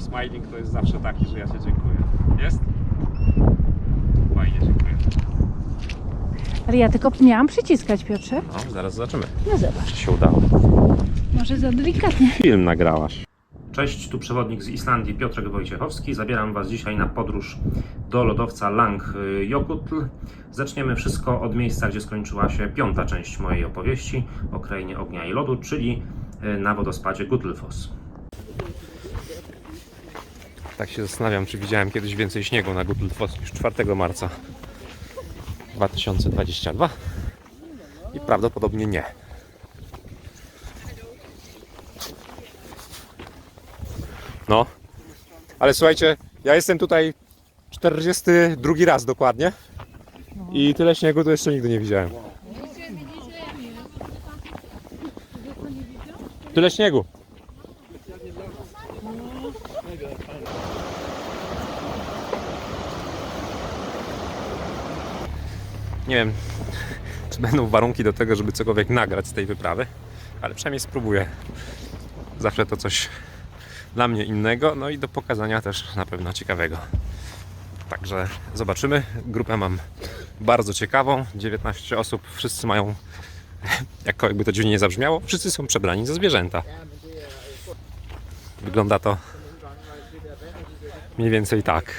mój smiling to jest zawsze taki, że ja Ci dziękuję. Jest? Fajnie, dziękuję. Ale ja tylko miałam przyciskać, Piotrze. No, zaraz zobaczymy, No zobacz. czy się udało. Może za delikatnie. Film nagrałaś. Cześć, tu przewodnik z Islandii Piotrek Wojciechowski. Zabieram Was dzisiaj na podróż do lodowca Lang Jokutl. Zaczniemy wszystko od miejsca, gdzie skończyła się piąta część mojej opowieści o krainie ognia i lodu, czyli e, na wodospadzie Gutlfoss. Tak się zastanawiam, czy widziałem kiedyś więcej śniegu na Gutlfoss niż 4 marca 2022 i prawdopodobnie nie. No. Ale słuchajcie, ja jestem tutaj 42 raz dokładnie. I tyle śniegu to jeszcze nigdy nie widziałem. Tyle śniegu. Nie wiem, czy będą warunki do tego, żeby cokolwiek nagrać z tej wyprawy, ale przynajmniej spróbuję. Zawsze to coś dla mnie innego, no i do pokazania też na pewno ciekawego. Także zobaczymy. Grupę mam bardzo ciekawą. 19 osób, wszyscy mają, jakby to dziwnie nie zabrzmiało, wszyscy są przebrani za zwierzęta. Wygląda to mniej więcej tak.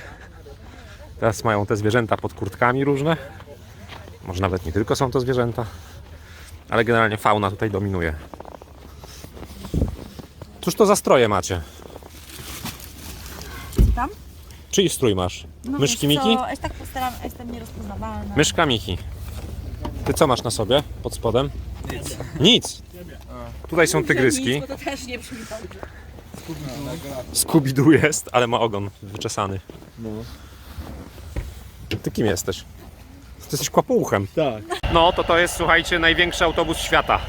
Teraz mają te zwierzęta pod kurtkami różne. Może nawet nie tylko są to zwierzęta, ale generalnie fauna tutaj dominuje. Cóż to za stroje macie? tam? Czyj strój masz? No Myszki wiesz co, Miki? Ja się tak postaram, ja jestem nierozpoznawalna. Myszka Miki. Ty co masz na sobie pod spodem? Nic. Nic. Tutaj są tygryski. Nic, bo to też nie brzmi dobrze. Scooby-Doo jest, ale ma ogon wyczesany. Ty kim jesteś? Ty jesteś kłapouchem. Tak. No, to to jest, słuchajcie, największy autobus świata.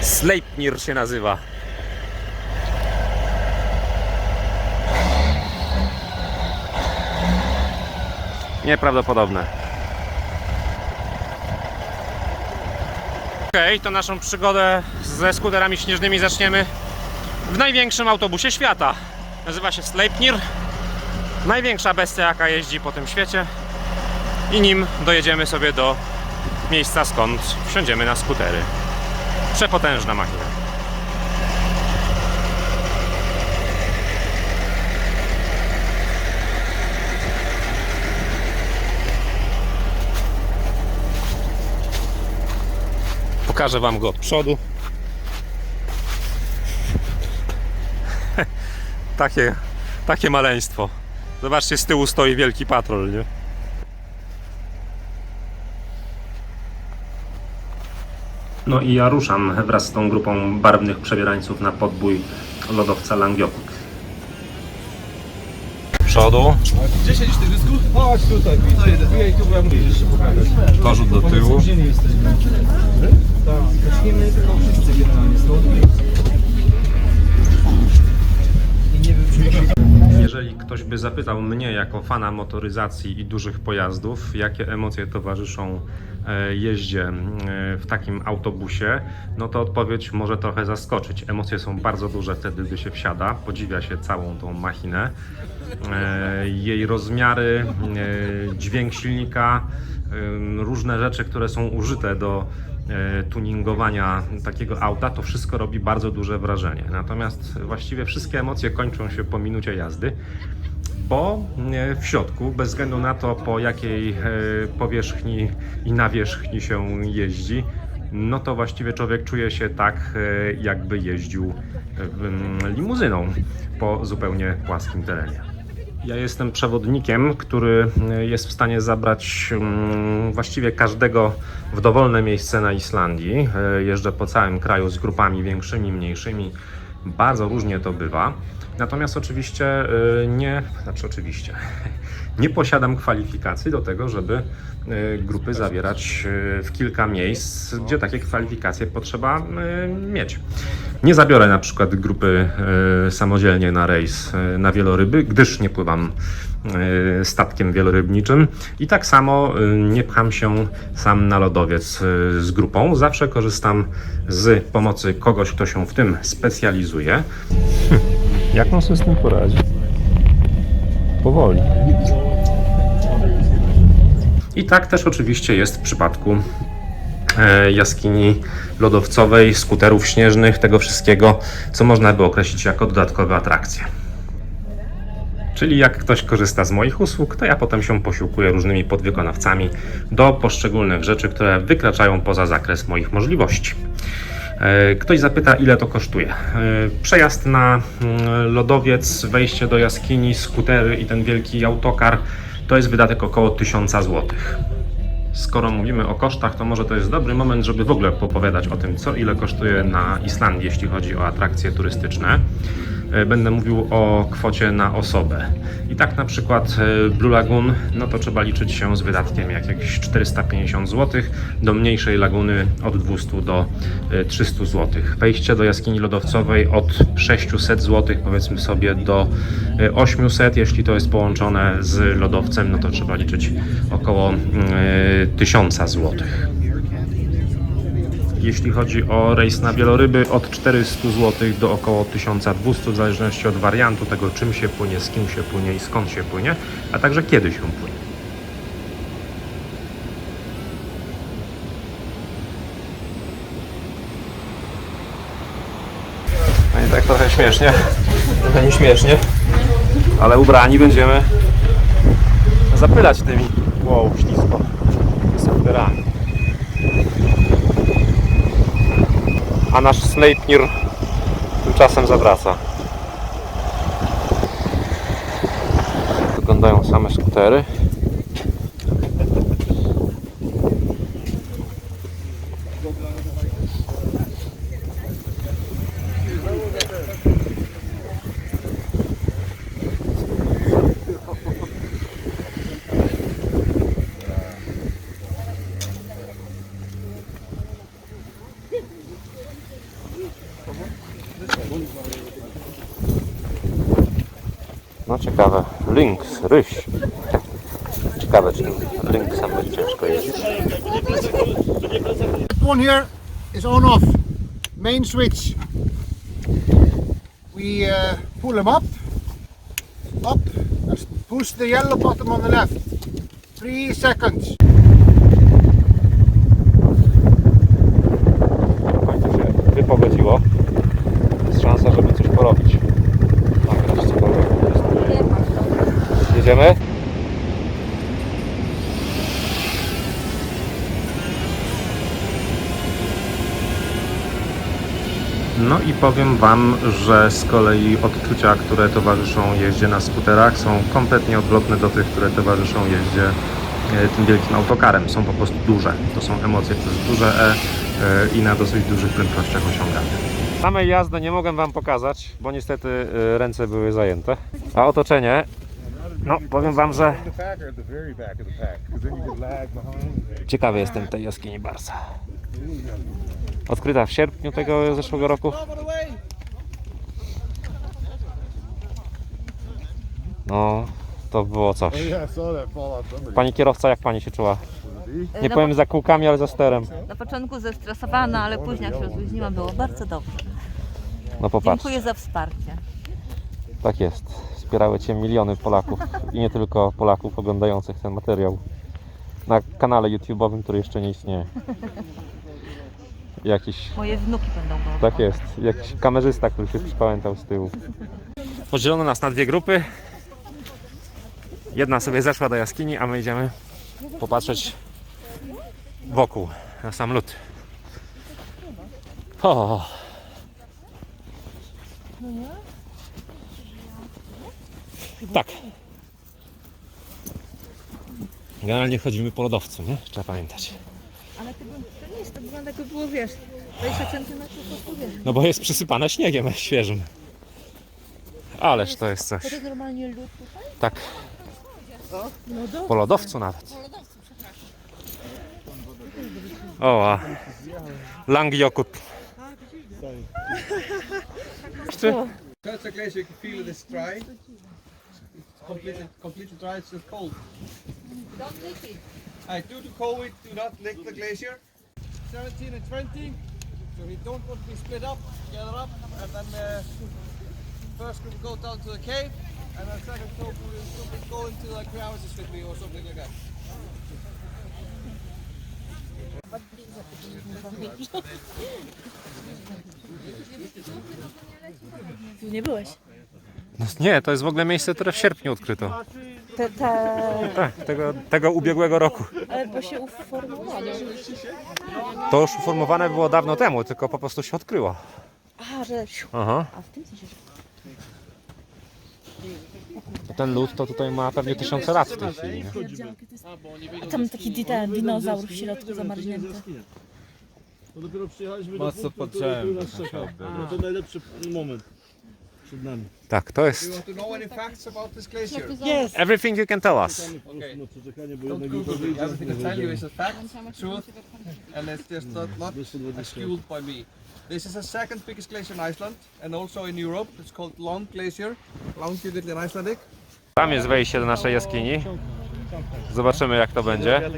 Sleipnir się nazywa. Nieprawdopodobne. Okej, to naszą przygodę ze skuterami śnieżnymi zaczniemy w największym autobusie świata. Nazywa się Sleipnir. Największa bestia, jaka jeździ po tym świecie. I nim dojedziemy sobie do miejsca, skąd wsiądziemy na skutery. Przepotężna machina. Pokażę Wam go od przodu. takie, takie maleństwo. Zobaczcie, z tyłu stoi wielki patrol, nie? No i ja ruszam wraz z tą grupą barwnych przebierańców na podbój lodowca Langiokut. Przodu, 10 tygrysków? Chodź tutaj, wbijaj tu, bo ja muszę jeszcze pokazać. korzut do tyłu. Tak, zaczniemy tylko wszyscy generalnie stąd. I nie wiem, czy Jeżeli ktoś by zapytał mnie jako fana motoryzacji i dużych pojazdów, jakie emocje towarzyszą e, jeździe e, w takim autobusie, no to odpowiedź może trochę zaskoczyć. Emocje są bardzo duże wtedy, gdy się wsiada, podziwia się całą tą machinę. E, Jej rozmiary, dźwięk silnika, różne rzeczy, które są użyte do e, tuningowania takiego auta, to wszystko robi bardzo duże wrażenie. Natomiast właściwie wszystkie emocje kończą się po minucie jazdy, bo e, w środku, bez względu na to po jakiej e, powierzchni i nawierzchni się jeździ, no to właściwie człowiek czuje się tak, jakby jeździł em, limuzyną po zupełnie płaskim terenie. Ja jestem przewodnikiem, który e, jest w stanie zabrać mm, właściwie każdego w dowolne miejsce na Islandii. E, Jeżdżę po całym kraju z grupami większymi, mniejszymi. Bardzo różnie to bywa. Natomiast oczywiście y, nie, znaczy oczywiście, nie posiadam kwalifikacji do tego, żeby y, grupy zawierać y, w kilka miejsc, gdzie takie kwalifikacje potrzeba mieć. Nie zabiorę na przykład grupy samodzielnie na rejs na wieloryby, gdyż nie pływam statkiem wielorybniczym i tak samo nie pcham się sam na lodowiec z grupą. Zawsze korzystam z pomocy kogoś, kto się w tym specjalizuje. Jak on sobie z tym poradzi? Powoli. I tak też oczywiście jest w przypadku e, jaskini lodowcowej, skuterów śnieżnych, tego wszystkiego, co można by określić jako dodatkowe atrakcje. Czyli jak ktoś korzysta z moich usług, to ja potem się posiłkuję różnymi podwykonawcami do poszczególnych rzeczy, które wykraczają poza zakres moich możliwości. E, Ktoś zapyta, ile to kosztuje. E, Przejazd na mm, lodowiec, wejście do jaskini, skutery i ten wielki autokar to jest wydatek około 1000 zł. Skoro mówimy o kosztach, to może to jest dobry moment, żeby w ogóle popowiadać o tym, co ile kosztuje na Islandii, jeśli chodzi o atrakcje turystyczne. E, Będę mówił o kwocie na osobę. I tak na przykład e, Blue Lagoon, no to trzeba liczyć się z wydatkiem jakieś 450 zł, do mniejszej laguny od 200 do e, 300 zł. Wejście do jaskini lodowcowej od 600 zł powiedzmy sobie do e, 800, jeśli to jest połączone z lodowcem, no to trzeba liczyć około mm, e, 1000 zł. Jeśli chodzi o rejs na wieloryby, od 400 zł do około 1200, w zależności od wariantu tego, czym się płynie, z kim się płynie i skąd się płynie, a także kiedy się płynie. No i tak trochę śmiesznie, trochę nieśmiesznie, ale ubrani będziemy zapylać tymi, wow, ślisko, skuterami. A nasz Sleipnir tymczasem zawraca. Wyglądają same skutery. Lynx. Ciekawe, czy tym lynxem będzie ciężko jeździć. One here is on off. Main switch. We uh, pull them up. Up. and Push the yellow button on the left. Three seconds. W końcu się wypogodziło. Jest szansa, żeby coś porobić. Jedziemy? No i powiem Wam, że z kolei odczucia, które towarzyszą jeździe na skuterach są kompletnie odwrotne do tych, które towarzyszą jeździe e, tym wielkim autokarem. Są po prostu duże. To są emocje przez duże E e, i na dosyć dużych prędkościach osiągane. Samej jazdy nie mogę Wam pokazać, bo niestety e, ręce były zajęte. A otoczenie, no powiem Wam, że ciekawy jestem tej jaskini bardzo. Odkryta w sierpniu tego zeszłego roku. No, to było coś. Pani kierowca, jak pani się czuła? Nie powiem za kółkami, ale za sterem. na początku zestresowana, ale później jak się rozluźniłam, było bardzo dobrze. No popatrz, Dziękuję za wsparcie. tak jest. Wspierały Cię miliony Polaków i nie tylko Polaków oglądających ten materiał na kanale YouTube'owym, który jeszcze nie istnieje. Jakiś, Moje wnuki będą go tak jest, jakiś kamerzysta, który się przypamiętał z tyłu. Podzielono nas na dwie grupy. Jedna sobie zeszła do jaskini, a my idziemy popatrzeć wokół, na sam lód. O. Tak. Generalnie chodzimy po lodowcu, nie? Trzeba pamiętać. Ale to, to nie jest, to wygląda jakby było, wiesz, 20 cm pod powierzchnią. No bo jest przysypane śniegiem świeżym. Ależ to jest coś. To jest normalnie lód tutaj? Tak. Po lodowcu nawet. O, a. That's you can feel is dry. It's completely, completely dry, it's just cold. Don't lick it. I do to cold it, do not lick the glacier. 17 and 20, so we don't want to be split up, gather up, and then uh, first group go down to the cave, and then second group will will go into like crevices with me or something like that. Tu nie byłeś. No nie, to jest w ogóle miejsce, które w sierpniu odkryto. Te, te... Tak, tego, tego ubiegłego roku. Ale bo się uformowało. To już uformowane było dawno temu, tylko po prostu się odkryło. A, że... Aha. A w tym sensie, że... Ten lód to tutaj ma pewnie tysiące lat w tej chwili. Nie? A tam taki di- ten dinozaur w środku zamarznięty. No dopiero przyjechaliśmy Mocno do punktu, podciąłem który nas czekał. No to najlepszy moment przed nami. Tak, to you jest. want to know any facts about this glacier? Everything you can tell us. Czekamy po prostu na przeczekanie, bo Don't jednak Google jutro me. wyjdzie. Everything I tell you is a fact, truth, and it's just not, not 220. skewed by me. This is the second biggest glacier in Iceland and also in Europe. It's called Long Glacier, in Icelandic. Tam jest wejście do naszej jaskini. Zobaczymy jak to będzie.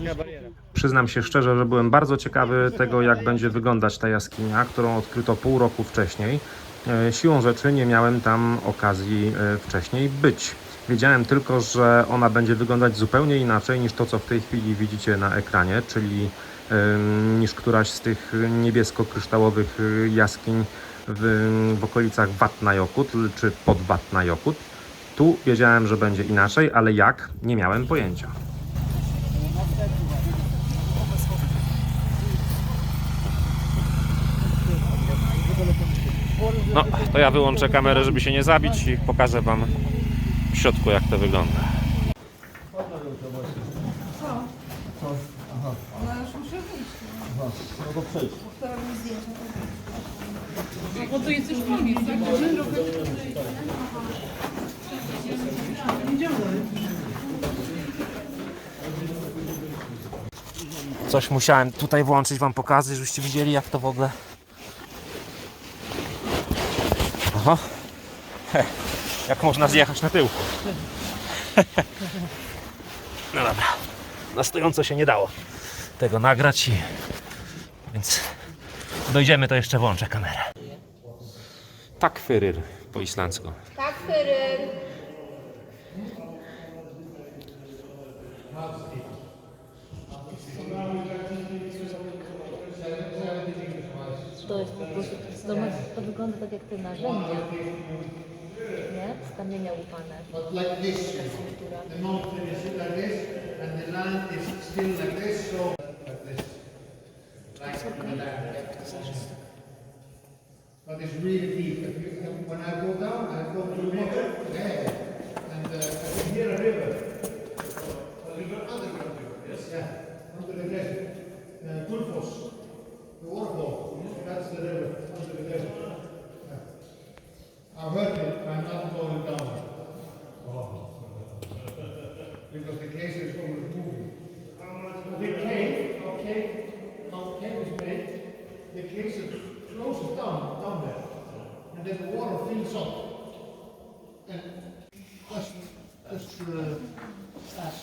Przyznam się szczerze, że byłem bardzo ciekawy tego, jak będzie wyglądać ta jaskinia, którą odkryto pół roku wcześniej. E, Siłą rzeczy nie miałem tam okazji e, wcześniej być. Wiedziałem tylko, że ona będzie wyglądać zupełnie inaczej niż to, co w tej chwili widzicie na ekranie, czyli niż któraś z tych niebiesko-kryształowych e, jaskiń w, w okolicach Vatnajökull czy pod Vatnajökull. Tu wiedziałem, że będzie inaczej, ale jak? Nie miałem pojęcia. No, to ja wyłączę kamerę, żeby się nie zabić i pokażę Wam w środku, jak to wygląda. Coś musiałem tutaj włączyć, Wam pokazać, żebyście widzieli, jak to w ogóle. Aha. He, jak można zjechać na tył. No dobra. Na stojąco się nie dało tego nagrać i więc dojdziemy, to jeszcze włączę kamerę. Tak, Fyryr po islandzku. Tak, Fyry. To jest po prostu, to, ma, to wygląda tak jak te narzędzia, nie? Łupane. But like this, the mountain is like this, and the land is still like this, so like this. But it's really deep. You, when I go down, I go to the water, yeah, and uh, I can hear a river. A river, underground river. Yes. Yeah, under the glacier. Uh, the waterfall. That's the river under the glacier. Yeah. I've heard it. I'm not going down. Because the glacier is always moving. The cave, our cave, our cave is made, the glacier closes down, down there. And then the water fills up. And just, just, uh, as.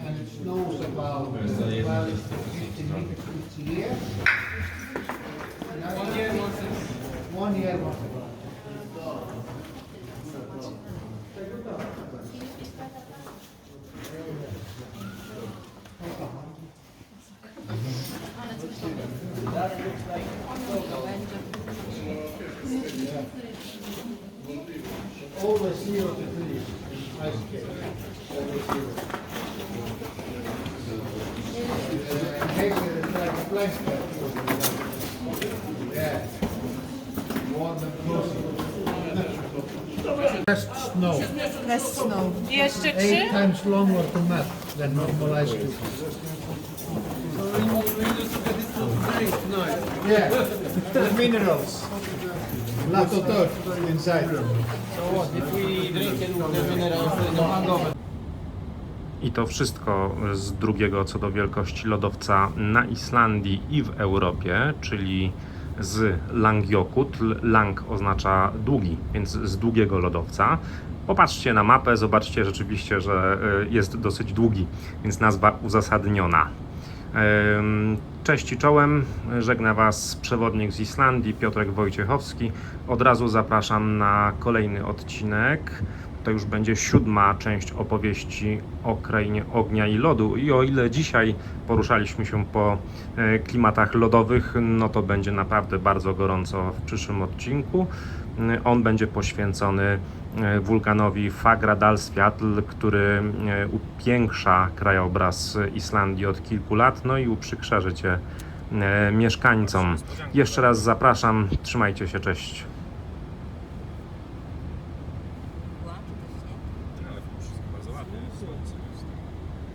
And it snows about, about fifty meters each year. One year once a One year once a Over zero degrees, ice cave. Over zero. Uh, Glacier is like a blanket. Yeah. More than close. Best snow. Bez snow. Jeszcze Eight times longer to melt than normal ice cube. Yeah, the minerals. lot of dirt inside. So what? If we drink the minerals, the hangover. I to wszystko z drugiego co do wielkości lodowca na Islandii i w Europie, czyli z Langiokutl. Lang oznacza długi, więc z długiego lodowca. Popatrzcie na mapę, zobaczcie rzeczywiście, że y, jest dosyć długi, więc nazwa uzasadniona. Cześć i czołem, żegna Was przewodnik z Islandii, Piotrek Wojciechowski. Od razu zapraszam na kolejny odcinek. To już będzie siódma część opowieści o krainie ognia i lodu. I o ile dzisiaj poruszaliśmy się po e, klimatach lodowych, no to będzie naprawdę bardzo gorąco w przyszłym odcinku. E, On będzie poświęcony e, wulkanowi Fagradalsfjall, który upiększa krajobraz Islandii od kilku lat, no i uprzykrza życie mieszkańcom. Jeszcze raz zapraszam, trzymajcie się, cześć.